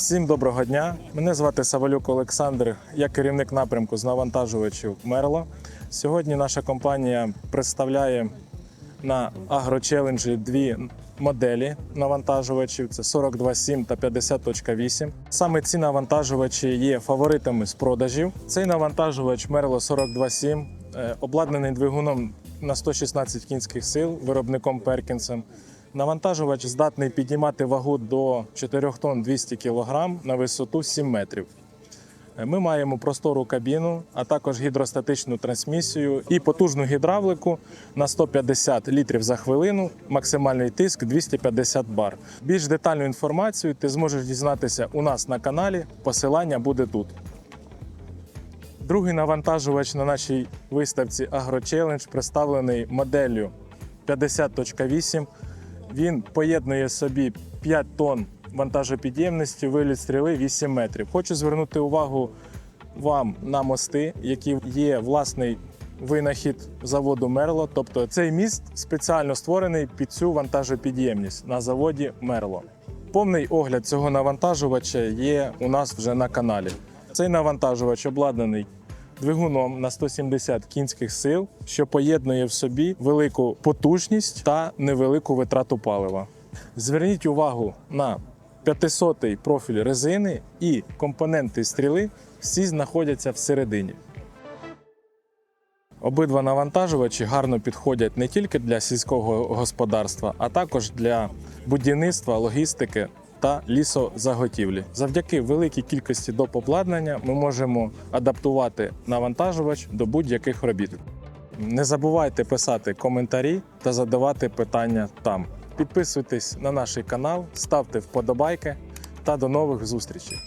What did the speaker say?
Всім доброго дня. Мене звати Савалюк Олександр. Я керівник напрямку з навантажувачів Мерло. Сьогодні наша компанія представляє на агрочеленджі дві моделі навантажувачів: це 42.7 та 50.8. Саме ці навантажувачі є фаворитами з продажів. Цей навантажувач Merlo 42.7 е, обладнаний двигуном на 116 кінських сил виробником Перкінсом. Навантажувач здатний піднімати вагу до 4 тонн 200 кг на висоту 7 метрів. Е, Ми маємо простору кабіну, а також гідростатичну трансмісію і потужну гідравлику на 150 літрів за хвилину, максимальний тиск 250 бар. Більш детальну інформацію ти зможеш дізнатися у нас на каналі. Посилання буде тут. Другий навантажувач на нашій виставці AgroChallenge представлений моделлю 50.8. Він поєднує собі 5 тонн вантажопідємності, виліт стріли 8 метрів. Хочу звернути увагу вам на мости, які є власний винахід заводу Мерло. Тобто цей міст спеціально створений під цю вантажопідємність на заводі Мерло. Повний огляд цього навантажувача є у нас вже на каналі. Цей навантажувач обладнаний двигуном на 170 кінських сил, що поєднує в собі велику потужність та невелику витрату палива. Зверніть увагу на 500-й профіль резини і компоненти стріли всі знаходяться всередині. Обидва навантажувачі гарно підходять не тільки для сільського господарства, а також для будівництва, логістики та лісозаготівлі. Завдяки великій кількості доп. обладнання ми можемо адаптувати навантажувач до будь-яких робіт. Не забувайте писати коментарі та задавати питання там. Підписуйтесь на наш канал, ставте вподобайки та до нових зустрічей.